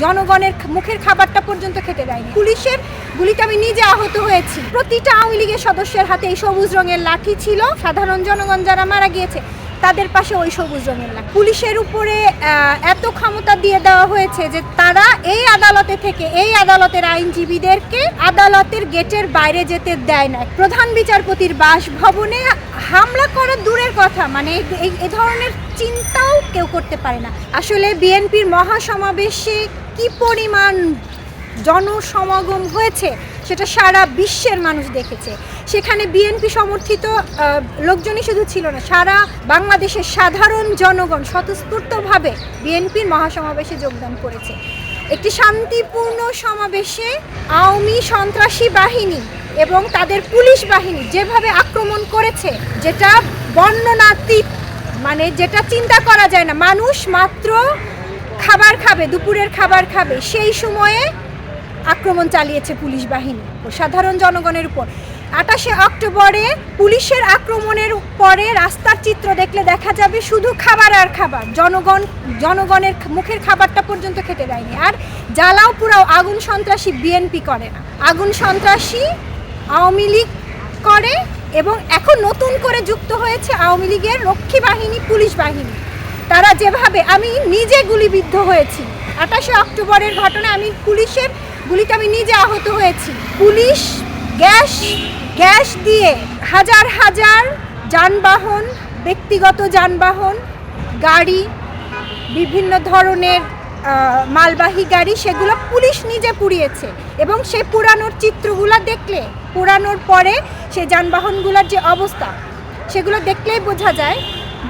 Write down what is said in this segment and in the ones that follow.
জনগণের মুখের খাবারটা পর্যন্ত খেতে দেয়নি। পুলিশের গুলিতে আমি নিজে আহত হয়েছি। প্রতিটা আওয়ামী লীগের সদস্যের হাতে এই সবুজ রঙের লাঠি ছিল। সাধারণ জনগণ যারা মারা গিয়েছে, তাদের পাশে ওই সবুজ রঙের লাঠি। পুলিশের উপরে এত ক্ষমতা দিয়ে দেওয়া হয়েছে যে তারা এই আদালতে থেকে এই আদালতের আইনজীবীদেরকে আদালতের গেটের বাইরে যেতে দেয় না প্রধান বিচারপতির বাসভবনে হামলা করা দূরের কথা মানে এই- ধরনের চিন্তাও কেউ করতে পারে না। আসলে বিএনপির মহাসমাবেশে কি পরিমাণ জনসমাগম হয়েছে সেটা সারা বিশ্বের মানুষ দেখেছে। সেখানে বিএনপি সমর্থিত লোকজনই শুধু ছিল না, সারা বাংলাদেশের সাধারণ জনগণ স্বতঃস্ফূর্তভাবে বিএনপির মহাসমাবেশে যোগদান করেছে। একটি শান্তিপূর্ণ সমাবেশে আওয়ামী সন্ত্রাসী বাহিনী এবং তাদের পুলিশ বাহিনী যেভাবে আক্রমণ করেছে, যেটা বর্ণনাতীত মানে যেটা চিন্তা করা যায় না। মানুষ মাত্র খাবার খাবে, দুপুরের খাবার খাবে। সেই সময়ে আক্রমণ চালিয়েছে পুলিশ বাহিনী ও সাধারণ জনগণের উপর। আঠাশে অক্টোবরে পুলিশের আক্রমণের পরে রাস্তার চিত্র দেখলে দেখা যাবে শুধু খাবার আর খাবার। জনগণ, জনগণের মুখের খাবারটা পর্যন্ত খেতে দেয়নি। আর জ্বালাও পুরাও আগুন সন্ত্রাসী বিএনপি করে না। আগুন সন্ত্রাসী আওয়ামী লীগ করে এবং এখন নতুন করে যুক্ত হয়েছে আওয়ামী লীগের রক্ষী বাহিনী, পুলিশ বাহিনী। তারা যেভাবে, আমি নিজে গুলিবিদ্ধ হয়েছি। আঠাশে অক্টোবরের ঘটনায় আমি পুলিশের গুলিতে আমি নিজে আহত হয়েছি। পুলিশ গ্যাস গ্যাস দিয়ে হাজার হাজার যানবাহন, ব্যক্তিগত যানবাহন, গাড়ি, বিভিন্ন ধরনের মালবাহী গাড়ি, সেগুলো পুলিশ নিজে পুড়িয়েছে। এবং সেই পুরানোর চিত্রগুলো দেখলে, পুরানোর পরে সেই যানবাহনগুলোর যে অবস্থা, সেগুলো দেখলেই বোঝা যায়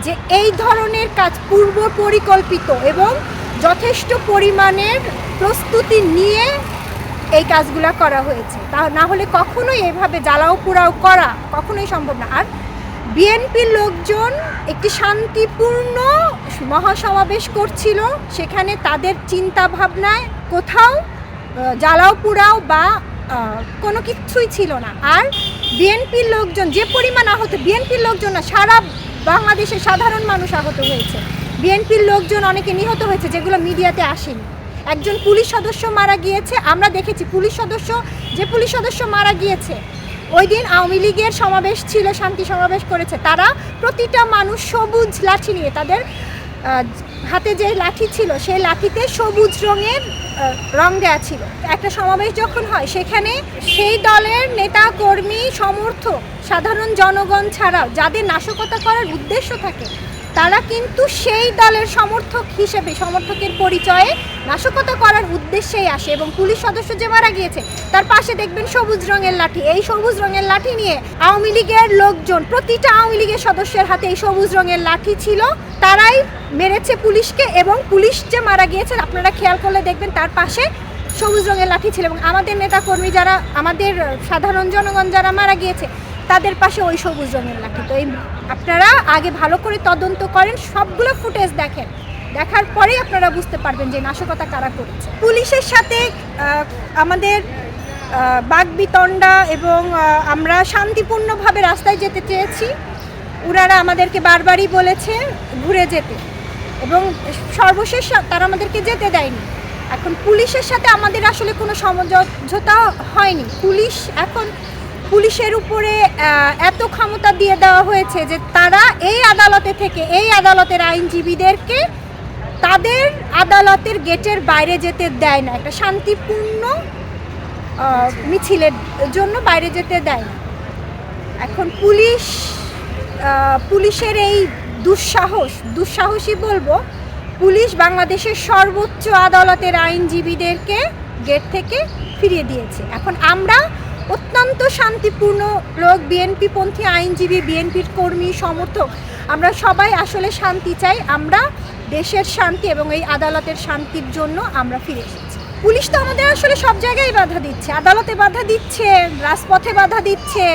যে এই ধরনের কাজ পূর্ব পরিকল্পিত এবং যথেষ্ট পরিমাণের প্রস্তুতি নিয়ে এই কাজগুলো করা হয়েছে। তা না হলে কখনোই এভাবে জ্বালাও পোড়াও করা কখনোই সম্ভব না। আর বিএনপির লোকজন একটি শান্তিপূর্ণ মহাসমাবেশ করছিল, সেখানে তাদের চিন্তা ভাবনায় কোথাও জ্বালাও পোড়াও বা কোনো কিছুই ছিল না। আর বিএনপির লোকজন যে পরিমাণ আহত, বিএনপির লোকজন না, সারা বাংলাদেশের সাধারণ মানুষ আহত হয়েছে। বিএনপির লোকজন অনেকে নিহত হয়েছে যেগুলো মিডিয়াতে আসেনি। একজন পুলিশ সদস্য মারা গিয়েছে, আমরা দেখেছি পুলিশ সদস্য, যে পুলিশ সদস্য মারা গিয়েছে, ওই দিন আওয়ামী লীগের সমাবেশ ছিল, শান্তি সমাবেশ করেছে। তারা প্রতিটা মানুষ সবুজ লাঠি নিয়ে তাদের হাতে যে লাঠি ছিল, সেই লাঠিতে সবুজ রঙের রং দেওয়া ছিল। একটা সমাবেশ যখন হয়, সেখানে সেই দলের নেতা, কর্মী, সমর্থক, সাধারণ জনগণ ছাড়াও যাদের নাশকতা করার উদ্দেশ্য থাকে তারা কিন্তু সেই দলের সমর্থক হিসেবে, সমর্থকের পরিচয়ে নাশকতা করার উদ্দেশ্যেই আসে এবং পুলিশ সদস্য যে মারা গিয়েছে, তার পাশে দেখবেন সবুজ রঙের লাঠি। এই সবুজ রঙের লাঠি নিয়ে আওয়ামী লীগের লোকজন, প্রতিটা আওয়ামী লীগের সদস্যের হাতে এই সবুজ রঙের লাঠি ছিল। তারাই মেরেছে পুলিশকে এবং পুলিশ যে মারা গিয়েছে, আপনারা খেয়াল করলে দেখবেন তার পাশে সবুজ রঙের লাঠি ছিল এবং আমাদের নেতাকর্মী যারা, আমাদের সাধারণ জনগণ যারা মারা গিয়েছে, তাদের পাশে ওই সবুজ রঙের লাঠি। তো এই আপনারা আগে ভালো করে তদন্ত করেন, সবগুলো ফুটেজ দেখেন। দেখার পরেই আপনারা বুঝতে পারবেন যে নাশকতা কারা করেছে। পুলিশের সাথে আমাদের বাগবিতণ্ডা এবং আমরা শান্তিপূর্ণভাবে রাস্তায় যেতে চেয়েছি। ওনারা আমাদেরকে বারবারই বলেছে ঘুরে যেতে। এবং সর্বশেষ তারা আমাদেরকে যেতে দেয়নি। এখন পুলিশের সাথে আমাদের আসলে কোনো সমঝোতা হয়নি। পুলিশ এখন পুলিশের উপরে এত ক্ষমতা দিয়ে দেওয়া হয়েছে যে তারা এই আদালতে থেকে এই আদালতের আইনজীবীদেরকে তাদের আদালতের গেটের বাইরে যেতে দেয় না। একটা শান্তিপূর্ণ মিছিলের জন্য বাইরে যেতে দেয় না। এখন পুলিশ পুলিশের এই দুঃসাহস, দুঃসাহসী বলব, পুলিশ বাংলাদেশের সর্বোচ্চ আদালতের আইনজীবীদেরকে গেট থেকে ফিরিয়ে দিয়েছে। এখন আমরা অত্যন্ত শান্তিপূর্ণ লোক বিএনপি পন্থী আইনজীবী, বিএনপির কর্মী, সমর্থক। আমরা সবাই আসলে শান্তি চাই, আমরা দেশের শান্তি এবং এই আদালতের শান্তির জন্য আমরা ফিরে এসেছি। পুলিশ তো আমাদের আসলে সব জায়গায় বাধা দিচ্ছে। আদালতে বাধা দিচ্ছে, রাজপথে বাধা দিচ্ছে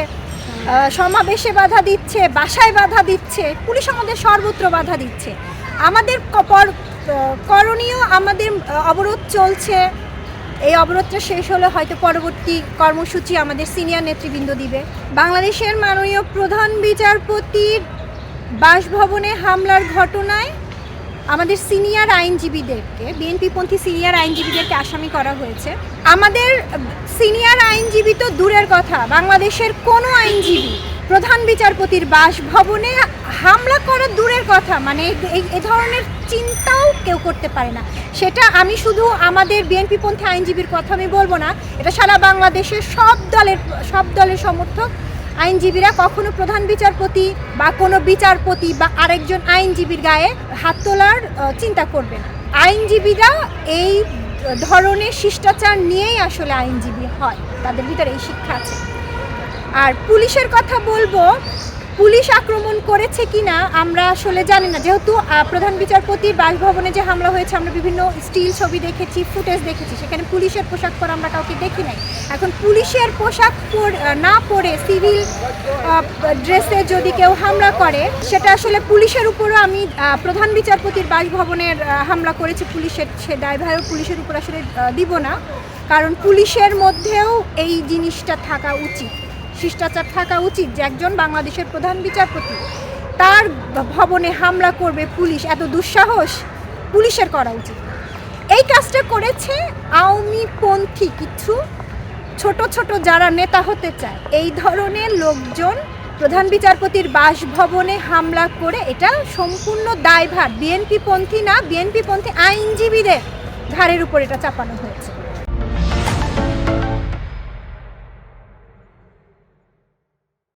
সমাবেশে বাধা দিচ্ছে, বাসায় বাধা দিচ্ছে, পুলিশ আমাদের সর্বত্র বাধা দিচ্ছে। আমাদের করণীয় আমাদের অবরোধ চলছে। এই অবরোধটা শেষ হলে হয়তো পরবর্তী কর্মসূচি আমাদের সিনিয়র নেতৃবৃন্দ দিবে। বাংলাদেশের মাননীয় প্রধান বিচারপতির বাসভবনে হামলার ঘটনায় আমাদের সিনিয়র আইনজীবীদেরকে, বিএনপিপন্থী সিনিয়র আইনজীবীদেরকে আসামি করা হয়েছে। আমাদের সিনিয়র আইনজীবী তো দূরের কথা, বাংলাদেশের কোনো আইনজীবী প্রধান বিচারপতির বাসভবনে হামলা করা দূরের কথা মানে এ ধরনের চিন্তাও কেউ করতে পারে না। সেটা আমি শুধু আমাদের বিএনপিপন্থী আইনজীবীর কথা আমি বলব না, এটা সারা বাংলাদেশের সব দলের সব দলের সমর্থক আইনজীবীরা কখনো প্রধান বিচারপতি বা কোনো বিচারপতি বা আরেকজন আইনজীবীর গায়ে হাত তোলার চিন্তা করবে না। আইনজীবীরা এই ধরনের শিষ্টাচার নিয়েই আসলে আইনজীবী হয়, তাদের ভিতরে এই শিক্ষা আছে। আর পুলিশের কথা বলব, পুলিশ আক্রমণ করেছে কিনা আমরা আসলে জানি না। যেহেতু প্রধান বিচারপতির বাসভবনে যে হামলা হয়েছে, আমরা বিভিন্ন স্টিল ছবি দেখেছি, ফুটেজ দেখেছি, সেখানে পুলিশের পোশাক পরে আমরা কাউকে দেখি নাই। এখন পুলিশের পোশাক না পরে সিভিল ড্রেসে যদি কেউ হামলা করে, সেটা আসলে পুলিশের উপরও আমি প্রধান বিচারপতির বাসভবনের হামলা করেছে, পুলিশের, সে ড্রাইভারও পুলিশের উপর আসলে দিব না। কারণ পুলিশের মধ্যেও এই জিনিসটা থাকা উচিত। শিষ্টাচার থাকা উচিত যে একজন বাংলাদেশের প্রধান বিচারপতি তার ভবনে হামলা করবে পুলিশ, এত দুঃসাহস পুলিশের করা উচিত। এই কাজটা করেছে আওয়ামীপন্থী কিছু ছোট ছোট যারা নেতা হতে চায়। এই ধরনের লোকজন প্রধান বিচারপতির বাসভবনে হামলা করে এটা সম্পূর্ণ দায়ভার। বিএনপি পন্থী না, বিএনপি পন্থী আইনজীবীদের ঘাড়ের উপর এটা চাপানো হয়েছে।